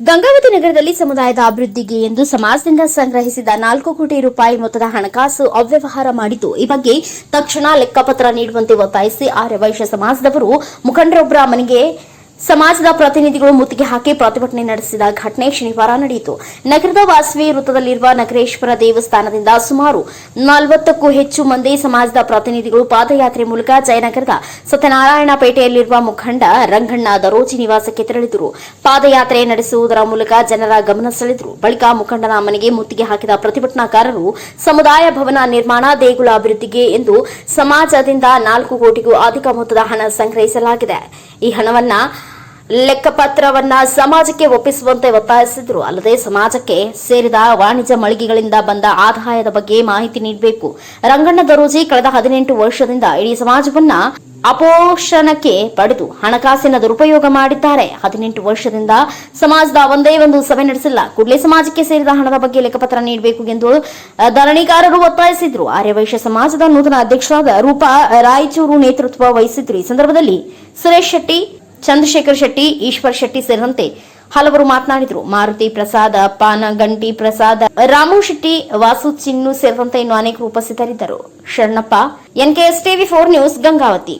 ಗಂಗಾವತಿ ನಗರದಲ್ಲಿ ಸಮುದಾಯದ ಅಭಿವೃದ್ಧಿಗೆ ಎಂದು ಸಮಾಜದಿಂದ ಸಂಗ್ರಹಿಸಿದ ನಾಲ್ಕು ಕೋಟಿ ರೂಪಾಯಿ ಮೊತ್ತದ ಹಣಕಾಸು ಅವ್ಯವಹಾರ ಮಾಡಿದ್ದು, ಈ ಬಗ್ಗೆ ತಕ್ಷಣ ಲೆಕ್ಕಪತ್ರ ನೀಡುವಂತೆ ಒತ್ತಾಯಿಸಿ ಆರ್ಯವೈಶ್ಯ ಸಮಾಜದವರು ಮುಖಂಡರೊಬ್ಬರ ಮನೆಗೆ ಸಮಾಜದ ಪ್ರತಿನಿಧಿಗಳು ಮುತ್ತಿಗೆ ಹಾಕಿ ಪ್ರತಿಭಟನೆ ನಡೆಸಿದ ಘಟನೆ ಶನಿವಾರ ನಡೆಯಿತು. ನಗರದ ವಾಸವಿ ವೃತ್ತದಲ್ಲಿರುವ ನಗರೇಶ್ವರ ದೇವಸ್ಥಾನದಿಂದ ಸುಮಾರು ನಲವತ್ತಕ್ಕೂ ಹೆಚ್ಚು ಮಂದಿ ಸಮಾಜದ ಪ್ರತಿನಿಧಿಗಳು ಪಾದಯಾತ್ರೆ ಮೂಲಕ ಜಯನಗರದ ಸತ್ಯನಾರಾಯಣಪೇಟೆಯಲ್ಲಿರುವ ಮುಖಂಡ ರಂಗಣ್ಣ ದರೋಜಿ ನಿವಾಸಕ್ಕೆ ತೆರಳಿದರು. ಪಾದಯಾತ್ರೆ ನಡೆಸುವುದರ ಮೂಲಕ ಜನರ ಗಮನ ಸೆಳೆದರು. ಬಳಿಕ ಮುಖಂಡನ ಮನೆಗೆ ಮುತ್ತಿಗೆ ಹಾಕಿದ ಪ್ರತಿಭಟನಾಕಾರರು, ಸಮುದಾಯ ಭವನ ನಿರ್ಮಾಣ ದೇಗುಲ ಅಭಿವೃದ್ಧಿಗೆ ಎಂದು ಸಮಾಜದಿಂದ ನಾಲ್ಕು ಕೋಟಿಗೂ ಅಧಿಕ ಮೊತ್ತದ ಹಣ ಸಂಗ್ರಹಿಸಲಾಗಿದೆ. ಈ ಹಣವನ್ನ ಲೆಕ್ಕಪತ್ರವನ್ನ ಸಮಾಜಕ್ಕೆ ಒಪ್ಪಿಸುವಂತೆ ಒತ್ತಾಯಿಸಿದ್ರು. ಅಲ್ಲದೆ ಸಮಾಜಕ್ಕೆ ಸೇರಿದ ವಾಣಿಜ್ಯ ಮಳಿಗೆಗಳಿಂದ ಬಂದ ಆದಾಯದ ಬಗ್ಗೆ ಮಾಹಿತಿ ನೀಡಬೇಕು. ರಂಗಣ್ಣ ದರೋಜಿ ಕಳೆದ ಹದಿನೆಂಟು ವರ್ಷದಿಂದ ಇಡೀ ಸಮಾಜವನ್ನ ಅಪೋಷಣಕ್ಕೆ ಪಡೆದು ಹಣಕಾಸಿನ ದುರುಪಯೋಗ ಮಾಡಿದ್ದಾರೆ. ಹದಿನೆಂಟು ವರ್ಷದಿಂದ ಸಮಾಜದ ಒಂದೇ ಒಂದು ಸಭೆ ನಡೆಸಿಲ್ಲ. ಕೂಡಲೇ ಸಮಾಜಕ್ಕೆ ಸೇರಿದ ಹಣದ ಬಗ್ಗೆ ಲೆಕ್ಕಪತ್ರ ನೀಡಬೇಕು ಎಂದು ಧರಣಿಗಾರರು ಒತ್ತಾಯಿಸಿದ್ರು. ಆರ್ಯವೈಶ್ಯ ಸಮಾಜದ ನೂತನ ಅಧ್ಯಕ್ಷರಾದ ರೂಪಾ ರಾಯಚೂರು ನೇತೃತ್ವ ವಹಿಸಿದ್ರು. ಈ ಸಂದರ್ಭದಲ್ಲಿ ಸುರೇಶ್ ಶೆಟ್ಟಿ ಚಂದ್ರಶೇಖರ್ ಶೆಟ್ಟಿ, ಈಶ್ವರ್ ಶೆಟ್ಟಿ ಸೇರಿದಂತೆ ಹಲವರು ಮಾತನಾಡಿದರು. ಮಾರುತಿ ಪ್ರಸಾದ ಪಾನ ಗಂಟಿ ಪ್ರಸಾದ, ರಾಮು ಶೆಟ್ಟಿ, ವಾಸು ಚಿನ್ನು ಸೇರಿದಂತೆ ಇನ್ನು ಅನೇಕರು ಉಪಸ್ಥಿತರಿದ್ದರು. Sharanappa, NKS TV four news Gangavathi.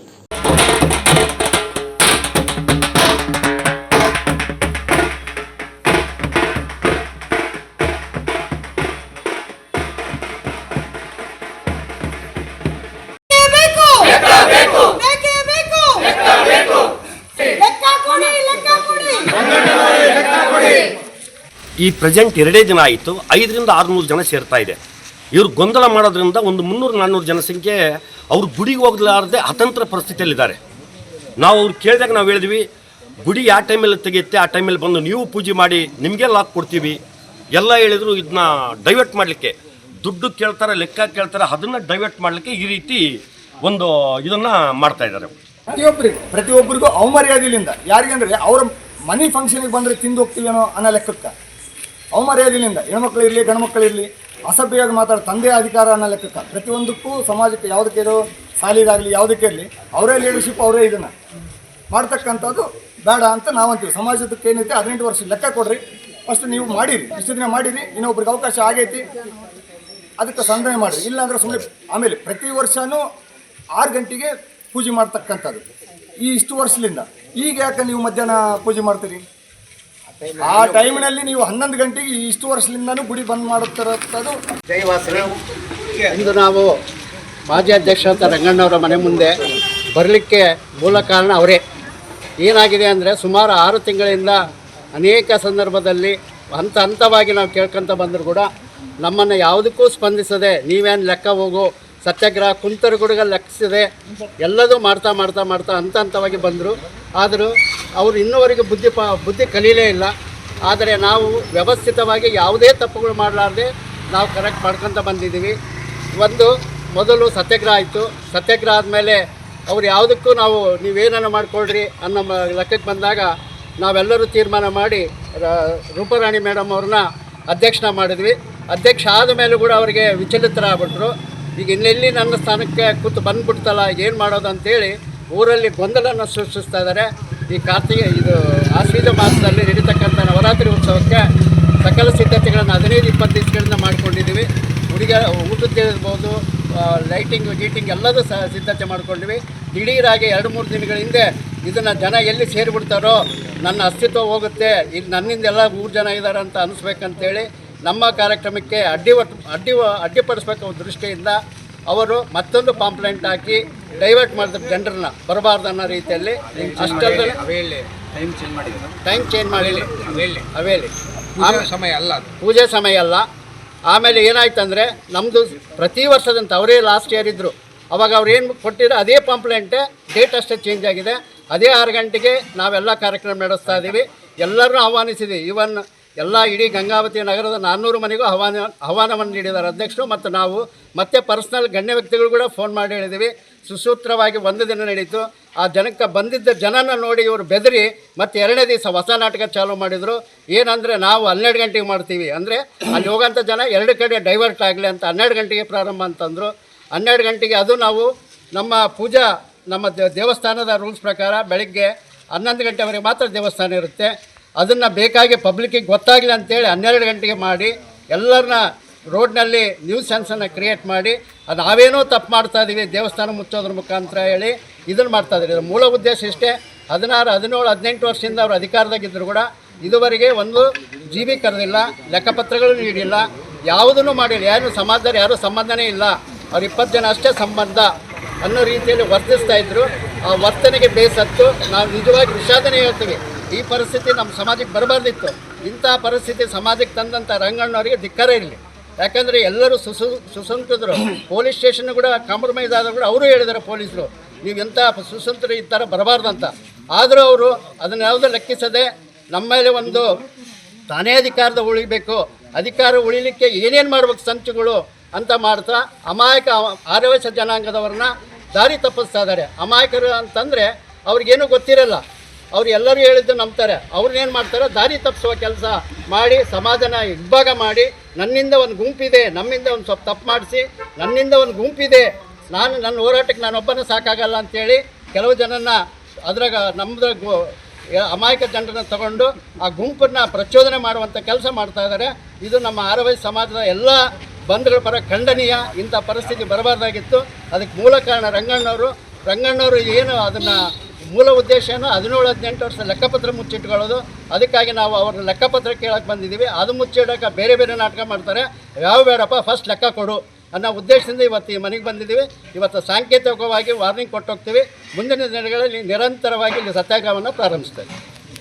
ಈ ಪ್ರೆಸೆಂಟ್ ಎರಡೇ ದಿನ ಆಯಿತು. ಐದರಿಂದ ಆರುನೂರು ಜನ ಸೇರ್ತಾ ಇದೆ. ಇವರು ಗೊಂದಲ ಮಾಡೋದ್ರಿಂದ ಒಂದು ಮುನ್ನೂರು, ನಾನ್ನೂರು ಜನಸಂಖ್ಯೆ ಅವ್ರು ಗುಡಿಗೆ ಹೋಗ್ಲಾರ್ದೆ ಅತಂತ್ರ ಪರಿಸ್ಥಿತಿಯಲ್ಲಿದ್ದಾರೆ. ನಾವು ಅವ್ರು ಕೇಳಿದಾಗ ನಾವು ಹೇಳಿದ್ವಿ, ಗುಡಿ ಯಾವ ಟೈಮಲ್ಲಿ ತೆಗೆಯುತ್ತೆ? ಆ ಟೈಮಲ್ಲಿ ಬಂದು ನೀವು ಪೂಜೆ ಮಾಡಿ, ನಿಮಗೆ ಲಾಕ್ ಕೊಡ್ತೀವಿ. ಎಲ್ಲ ಹೇಳಿದ್ರು, ಇದನ್ನ ಡೈವರ್ಟ್ ಮಾಡಲಿಕ್ಕೆ. ದುಡ್ಡು ಕೇಳ್ತಾರೆ, ಲೆಕ್ಕ ಕೇಳ್ತಾರೆ, ಅದನ್ನು ಡೈವರ್ಟ್ ಮಾಡಲಿಕ್ಕೆ ಈ ರೀತಿ ಒಂದು ಇದನ್ನು ಮಾಡ್ತಾ ಇದ್ದಾರೆ. ಪ್ರತಿಯೊಬ್ಬರಿಗೂ ಪ್ರತಿಯೊಬ್ಬರಿಗೂ ಅವಮರ್ಯಾದೆಯಿಂದ ಅಂದರೆ ಅವರ ಮನಿ ಫಂಕ್ಷನಿಗೆ ಬಂದರೆ ತಿಂದು ಹೋಗ್ತೀವೇನೋ ಅನ್ನೋ ಲೆಕ್ಕಕ್ಕೆ. ಅವಮರ್ಯಾದೆಯಿಂದ ಹೆಣ್ಮಕ್ಳು ಇರಲಿ, ಗಂಡ್ಮಕ್ಳು ಇರಲಿ, ಅಸಭ್ಯವಾಗಿ ಮಾತಾಡ ತಂದೆ ಅಧಿಕಾರ ಅನ್ನೋ ಲೆಕ್ಕಕ್ಕೆ ಪ್ರತಿಯೊಂದಕ್ಕೂ ಸಮಾಜಕ್ಕೆ ಯಾವುದಕ್ಕೆ ಇರೋ ಸಾಲಿದಾಗಲಿ, ಯಾವುದಕ್ಕೆ ಇರಲಿ, ಅವರೇ ಲೀಡರ್ಶಿಪ್ ಅವರೇ ಇದನ್ನು ಮಾಡ್ತಕ್ಕಂಥದ್ದು ಬೇಡ ಅಂತ ನಾವಂತೀವಿ. ಸಮಾಜದಕ್ಕೆ ಏನೈತೆ ಹದಿನೆಂಟು ವರ್ಷ ಲೆಕ್ಕ ಕೊಡ್ರಿ. ಫಸ್ಟ್ ನೀವು ಮಾಡಿರಿ, ಇಷ್ಟು ದಿನ ಮಾಡಿರಿ, ಇನ್ನೊಬ್ರಿಗೆ ಅವಕಾಶ ಆಗೈತಿ. ಅದಕ್ಕೆ ಸಂಧಾನ ಮಾಡಿರಿ. ಇಲ್ಲಾಂದ್ರೆ ಸುಮ್ಮನೆ ಆಮೇಲೆ ಪ್ರತಿ ವರ್ಷವೂ ಆರು ಗಂಟೆಗೆ ಪೂಜೆ ಮಾಡ್ತಕ್ಕಂಥದ್ದು. ಈ ಇಷ್ಟು ವರ್ಷದಿಂದ. ಈಗ ಯಾಕೆ ನೀವು ಮಧ್ಯಾಹ್ನ ಪೂಜೆ ಮಾಡ್ತೀರಿ? ಆ ಟೈಮ್ನಲ್ಲಿ ನೀವು ಹನ್ನೊಂದು ಗಂಟೆಗೆ ಇಷ್ಟು ವರ್ಷದಿಂದನೂ ಗುಡಿ ಬಂದ್ ಮಾಡುತ್ತಿರೋದು ಇಂದು ನಾವು ಮಾಜಿ ಅಧ್ಯಕ್ಷ ಅಂತ ರಂಗಣ್ಣವರ ಮನೆ ಮುಂದೆ ಬರಲಿಕ್ಕೆ ಮೂಲ ಕಾರಣ ಅವರೇ. ಏನಾಗಿದೆ ಅಂದರೆ ಸುಮಾರು ಆರು ತಿಂಗಳಿಂದ ಅನೇಕ ಸಂದರ್ಭದಲ್ಲಿ ಹಂತ ಹಂತವಾಗಿ ನಾವು ಕೇಳ್ಕೊಂತ ಬಂದರೂ ಕೂಡ ನಮ್ಮನ್ನು ಯಾವುದಕ್ಕೂ ಸ್ಪಂದಿಸದೆ ನೀವೇನು ಲೆಕ್ಕ ಹೋಗು ಸತ್ಯಾಗ್ರಹ ಕುಂತರಗುಡುಗ ಲೆಕ್ಕಿಸದೆ ಎಲ್ಲದೂ ಮಾಡ್ತಾ ಮಾಡ್ತಾ ಮಾಡ್ತಾ ಹಂತ ಹಂತವಾಗಿ ಬಂದರು. ಆದರೂ ಅವರು ಇನ್ನೂವರೆಗೆ ಬುದ್ಧಿ ಪ, ಬುದ್ಧಿ ಕಲೀಲೇ ಇಲ್ಲ. ಆದರೆ ನಾವು ವ್ಯವಸ್ಥಿತವಾಗಿ ಯಾವುದೇ ತಪ್ಪುಗಳು ಮಾಡಲಾರ್ದೆ ನಾವು ಕರೆಕ್ಟ್ ಮಾಡ್ಕೊತ ಬಂದಿದ್ದೀವಿ. ಒಂದು, ಮೊದಲು ಸತ್ಯಾಗ್ರಹ ಆಯಿತು. ಸತ್ಯಾಗ್ರಹ ಆದಮೇಲೆ ಅವ್ರು ಯಾವುದಕ್ಕೂ ನಾವು, ನೀವೇನನ್ನು ಮಾಡಿಕೊಳ್ಳ್ರಿ ಅನ್ನೋ ಲೆಕ್ಕಕ್ಕೆ ಬಂದಾಗ ನಾವೆಲ್ಲರೂ ತೀರ್ಮಾನ ಮಾಡಿ ರೂಪರಾಣಿ ಮೇಡಮ್ ಅವ್ರನ್ನ ಅಧ್ಯಕ್ಷನ ಮಾಡಿದ್ವಿ. ಅಧ್ಯಕ್ಷ ಆದ ಮೇಲೂ ಕೂಡ ಅವರಿಗೆ ವಿಚಲಿತರಾಗ್ಬಿಟ್ರು. ಈಗ ಇನ್ನೆಲ್ಲಿ ನನ್ನ ಸ್ಥಾನಕ್ಕೆ ಕೂತು ಬಂದ್ಬಿಡ್ತಲ್ಲ, ಏನು ಮಾಡೋದು ಅಂತೇಳಿ ಊರಲ್ಲಿ ಗೊಂದಲನ ಸೃಷ್ಟಿಸ್ತಾ ಇದ್ದಾರೆ. ಈ ಕಾರ್ತಿಕ ಇದು ಆಶ್ವೀಜ ಮಾಸದಲ್ಲಿ ನಡೀತಕ್ಕಂಥ ನವರಾತ್ರಿ ಉತ್ಸವಕ್ಕೆ ಸಕಲ ಸಿದ್ಧತೆಗಳನ್ನು ಹದಿನೈದು, ಇಪ್ಪತ್ತು ದಿವಸಗಳಿಂದ ಮಾಡ್ಕೊಂಡಿದ್ದೀವಿ. ಹುಡುಗ ಊಟದ್ದಿರ್ಬೋದು ಲೈಟಿಂಗ್ ಗೀಟಿಂಗ್ ಎಲ್ಲದೂ ಸಹ ಸಿದ್ಧತೆ ಮಾಡ್ಕೊಂಡಿವಿ. ದಿಢೀರಾಗಿ ಎರಡು, ಮೂರು ದಿನಗಳ ಹಿಂದೆ ಇದನ್ನು ಜನ ಎಲ್ಲಿ ಸೇರಿಬಿಡ್ತಾರೋ, ನನ್ನ ಅಸ್ತಿತ್ವ ಹೋಗುತ್ತೆ. ಇಲ್ಲಿ ನನ್ನಿಂದ ಎಲ್ಲ ಮೂರು ಜನ ಇದ್ದಾರೆ ಅಂತ ಅನಿಸ್ಬೇಕಂತೇಳಿ ನಮ್ಮ ಕಾರ್ಯಕ್ರಮಕ್ಕೆ ಅಡ್ಡಿ ಅಡ್ಡಿ ಅಡ್ಡಿಪಡಿಸ್ಬೇಕು ದೃಷ್ಟಿಯಿಂದ ಅವರು ಮತ್ತೊಂದು ಪಾಂಪ್ಲೆಂಟ್ ಹಾಕಿ ಡೈವರ್ಟ್ ಮಾಡಿದ ಜನರನ್ನ ಬರಬಾರ್ದು ಅನ್ನೋ ರೀತಿಯಲ್ಲಿ. ಅಷ್ಟೊಂದು ಟೈಮ್ ಚೇಂಜ್ ಮಾಡಿದ್ರು. ಟೈಮ್ ಚೇಂಜ್ ಮಾಡಿ ಅವೇಲಿ ಸಮಯ ಅಲ್ಲ ಪೂಜೆ ಸಮಯ ಅಲ್ಲ. ಆಮೇಲೆ ಏನಾಯ್ತು ಅಂದರೆ ನಮ್ಮದು ಪ್ರತಿ ವರ್ಷದಂತ ಅವರೇ ಲಾಸ್ಟ್ ಇಯರ್ ಇದ್ದರು ಅವಾಗ ಅವ್ರು ಏನು ಕೊಟ್ಟಿರೋ ಅದೇ ಪಾಂಪ್ಲೆಂಟೇ ಡೇಟ್ ಅಷ್ಟೇ ಚೇಂಜ್ ಆಗಿದೆ. ಅದೇ ಆರು ಗಂಟೆಗೆ ನಾವೆಲ್ಲ ಕಾರ್ಯಕ್ರಮ ನಡೆಸ್ತಾ ಇದ್ದೀವಿ ಎಲ್ಲರನ್ನೂ ಆಹ್ವಾನಿಸಿದ್ದೀವಿ ಇವನ್ ಎಲ್ಲ ಇಡೀ ಗಂಗಾವತಿ ನಗರದ ನಾನ್ನೂರು ಮನೆಗೂ ಆಹ್ವಾನ, ಆಹ್ವಾನವನ್ನು ನೀಡಿದ್ದಾರೆ ಅಧ್ಯಕ್ಷರು. ಮತ್ತು ನಾವು ಮತ್ತೆ ಪರ್ಸ್ನಲ್ ಗಣ್ಯ ವ್ಯಕ್ತಿಗಳು ಕೂಡ ಫೋನ್ ಮಾಡಿ ಹೇಳಿದ್ದೀವಿ. ಸುಸೂತ್ರವಾಗಿ ಒಂದು ದಿನ ನಡೀತು. ಆ ಜನಕ್ಕೆ ಬಂದಿದ್ದ ಜನನ ನೋಡಿ ಇವರು ಬೆದರಿ ಮತ್ತು ಎರಡನೇ ದಿವಸ ಹೊಸ ನಾಟಕ ಚಾಲೂ ಮಾಡಿದರು. ಏನಂದರೆ ನಾವು ಹನ್ನೆರಡು ಗಂಟೆಗೆ ಮಾಡ್ತೀವಿ. ಅಂದರೆ ಅಲ್ಲಿ ಹೋಗೋಂಥ ಜನ ಎರಡು ಕಡೆ ಡೈವರ್ಟ್ ಆಗಲಿ ಅಂತ ಹನ್ನೆರಡು ಗಂಟೆಗೆ ಪ್ರಾರಂಭ ಅಂತಂದರು. ಹನ್ನೆರಡು ಗಂಟೆಗೆ ಅದು ನಾವು ನಮ್ಮ ಪೂಜಾ, ನಮ್ಮ ದೇವಸ್ಥಾನದ ರೂಲ್ಸ್ ಪ್ರಕಾರ ಬೆಳಗ್ಗೆ ಹನ್ನೊಂದು ಗಂಟೆವರೆಗೆ ಮಾತ್ರ ದೇವಸ್ಥಾನ ಇರುತ್ತೆ. ಅದನ್ನು ಬೇಕಾಗಿ ಪಬ್ಲಿಕ್ಕಿಗೆ ಗೊತ್ತಾಗಲಿ ಅಂತೇಳಿ ಹನ್ನೆರಡು ಗಂಟೆಗೆ ಮಾಡಿ ಎಲ್ಲರನ್ನ ರೋಡ್ನಲ್ಲಿ ನ್ಯೂಸ್ ಸೆನ್ಸನ್ನು ಕ್ರಿಯೇಟ್ ಮಾಡಿ, ಅದು ನಾವೇನೋ ತಪ್ಪು ಮಾಡ್ತಾ ಇದ್ದೀವಿ ದೇವಸ್ಥಾನ ಮುಚ್ಚೋದ್ರ ಮುಖಾಂತರ ಹೇಳಿ ಇದನ್ನು ಮಾಡ್ತಾ ಇದ್ದಾರೆ ಮೂಲ ಉದ್ದೇಶ ಇಷ್ಟೇ, ಹದಿನಾರು, ಹದಿನೇಳು, ಹದಿನೆಂಟು ವರ್ಷದಿಂದ ಅವರು ಅಧಿಕಾರದಾಗಿದ್ದರು ಕೂಡ ಇದುವರೆಗೆ ಒಂದು ಜಿ ಬಿ ಕರೆದಿಲ್ಲ ಲೆಕ್ಕಪತ್ರಗಳು ನೀಡಿಲ್ಲ, ಯಾವುದನ್ನು ಮಾಡಿಲ್ಲ. ಯಾರು ಸಮಾಜದಲ್ಲಿ ಯಾರೂ ಸಂಬಂಧನೇ ಇಲ್ಲ. ಅವ್ರು ಇಪ್ಪತ್ತು ಜನ ಅಷ್ಟೇ ಸಂಬಂಧ ಅನ್ನೋ ರೀತಿಯಲ್ಲಿ ವರ್ತಿಸ್ತಾ ಇದ್ದರು ಆ ವರ್ತನೆಗೆ ಬೇಸತ್ತು, ನಾವು ನಿಜವಾಗಿ ವಿಷಾದನೆ ಹೇಳ್ತೀವಿ. ಈ ಪರಿಸ್ಥಿತಿ ನಮ್ಮ ಸಮಾಜಕ್ಕೆ ಬರಬಾರ್ದಿತ್ತು. ಇಂಥ ಪರಿಸ್ಥಿತಿ ಸಮಾಜಕ್ಕೆ ತಂದಂಥ ರಂಗಣ್ಣವರಿಗೆ ಧಿಕ್ಕಾರ ಇರಲಿ. ಯಾಕಂದರೆ ಎಲ್ಲರೂ ಸುಸು ಸುಸಂತೃತರು ಪೊಲೀಸ್ ಸ್ಟೇಷನ್ ಕೂಡ ಕಾಂಪ್ರಮೈಸ್ ಆದರೂ ಕೂಡ ಅವರು ಹೇಳಿದ್ದಾರೆ ಪೊಲೀಸರು. ನೀವು ಎಂಥ ಸುಸಂತ್ರ ಈ ಥರ ಬರಬಾರ್ದಂತ. ಆದರೂ ಅವರು ಅದನ್ನು ಯಾವುದೂ ಲೆಕ್ಕಿಸದೆ ನಮ್ಮ ಮೇಲೆ ಒಂದು ತಾನೇ ಅಧಿಕಾರದ ಉಳಿಬೇಕು. ಅಧಿಕಾರ ಉಳಿಲಿಕ್ಕೆ ಏನೇನು ಮಾಡ್ಬೇಕು ಸಂಚುಗಳು ಅಂತ ಮಾಡ್ತಾ ಅಮಾಯಕ ಆರ್ಯವಶ ಜನಾಂಗದವ್ರನ್ನ ದಾರಿ ತಪ್ಪಿಸ್ತಾ ಇದ್ದಾರೆ. ಅಮಾಯಕರು ಅಂತಂದರೆ ಅವ್ರಿಗೇನು ಗೊತ್ತಿರಲ್ಲ. ಅವ್ರು ಎಲ್ಲರೂ ಹೇಳಿದ್ದು ನಂಬ್ತಾರೆ. ಅವ್ರನ್ನೇನು ಮಾಡ್ತಾರೆ? ದಾರಿ ತಪ್ಪಿಸುವ ಕೆಲಸ ಮಾಡಿ, ಸಮಾಜನ ಇಬ್ಬಾಗ ಮಾಡಿ, ನನ್ನಿಂದ ಒಂದು ಗುಂಪಿದೆ, ನಮ್ಮಿಂದ ಒಂದು ಸ್ವಲ್ಪ ತಪ್ಪು ಮಾಡಿಸಿ, ನನ್ನಿಂದ ಒಂದು ಗುಂಪಿದೆ. ನಾನು ನನ್ನ ಹೋರಾಟಕ್ಕೆ ನಾನೊಬ್ಬನೇ ಸಾಕಾಗಲ್ಲ ಅಂತೇಳಿ ಕೆಲವು ಜನನ್ನ ಅದ್ರಾಗ ನಮ್ಮದ್ರ ಅಮಾಯಕ ಜನರನ್ನ ತಗೊಂಡು ಆ ಗುಂಪನ್ನು ಪ್ರಚೋದನೆ ಮಾಡುವಂಥ ಕೆಲಸ ಮಾಡ್ತಾ ಇದ್ದಾರೆ ಇದು ನಮ್ಮ ಆರವೈ ಸಮಾಜದ ಎಲ್ಲ ಬಂಧುಗಳ ಪರ ಖಂಡನೀಯ. ಇಂಥ ಪರಿಸ್ಥಿತಿ ಬರಬಾರ್ದಾಗಿತ್ತು. ಅದಕ್ಕೆ ಮೂಲ ಕಾರಣ ರಂಗಣ್ಣವರು. ರಂಗಣ್ಣವರು ಏನು ಅದನ್ನು ಮೂಲ ಉದ್ದೇಶನ ಹದಿನೇಳು, ಹದಿನೆಂಟು ವರ್ಷ ಲೆಕ್ಕಪತ್ರ ಮುಚ್ಚಿಟ್ಕೊಳ್ಳೋದು. ಅದಕ್ಕಾಗಿ ನಾವು ಅವ್ರ ಲೆಕ್ಕಪತ್ರ ಕೇಳಕ್ಕೆ ಬಂದಿದ್ದೀವಿ. ಅದು ಮುಚ್ಚಿಡೋಕೆ ಬೇರೆ ಬೇರೆ ನಾಟಕ ಮಾಡ್ತಾರೆ. ಯಾವ ಬೇಡಪ್ಪ ಫಸ್ಟ್ ಲೆಕ್ಕ ಕೊಡು ಅನ್ನೋ ಉದ್ದೇಶದಿಂದ ಇವತ್ತು ಈ ಮನೆಗೆ ಬಂದಿದ್ದೀವಿ. ಇವತ್ತು ಸಾಂಕೇತಿಕವಾಗಿ ವಾರ್ನಿಂಗ್ ಕೊಟ್ಟೋಗ್ತೀವಿ. ಮುಂದಿನ ದಿನಗಳಲ್ಲಿ ನಿರಂತರವಾಗಿ ಇಲ್ಲಿ ಸತ್ಯಾಗ್ರಹವನ್ನು ಪ್ರಾರಂಭಿಸ್ತೇವೆ.